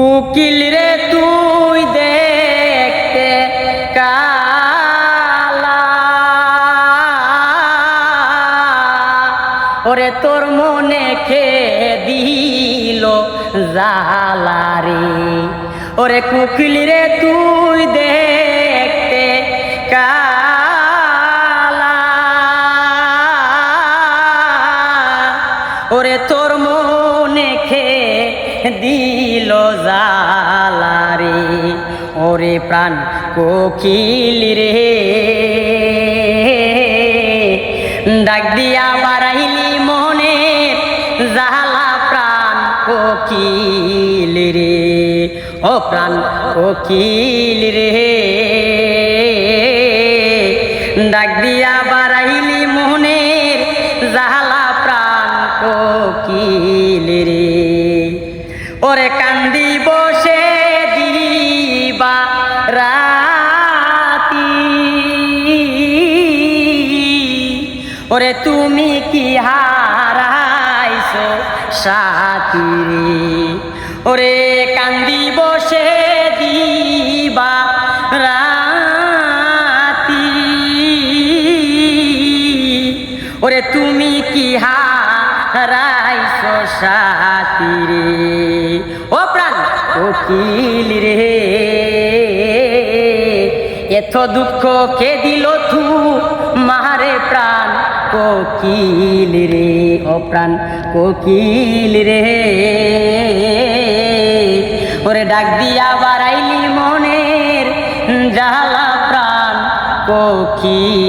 কুকিল রে তুই দেখতে কালা। ওরে তোর মনে খে দিল জালারে ওরে কুকিল রে তুই দেখতে কালা। ওরে তোর মনে খে দিল জালারে, ওরে প্রাণ কোকিল রে। ডাক দিয়া বাড়াইলি মনে, জালা প্রাণ কোকিল রে, ও প্রাণ কোকিল রে। ডাক দিয়া বাড়াইলি মনের জালা ওরে কান্দি বসে দিবা রাতি। ওরে তুমি কি হারাইছো সাথী ওরে কান্দি বসে দিবা রাতি। ওরে তুমি কি হারাইছো সাথী ও প্রাণ। কোকিল রে, এত দুঃখ কে দিল তু মারে প্রাণ, কোকিল রে, ও প্রাণ, কোকিল রে। ওরে ডাক দিয়া বাড়াইলি মনের জালা প্রাণ, কোকিল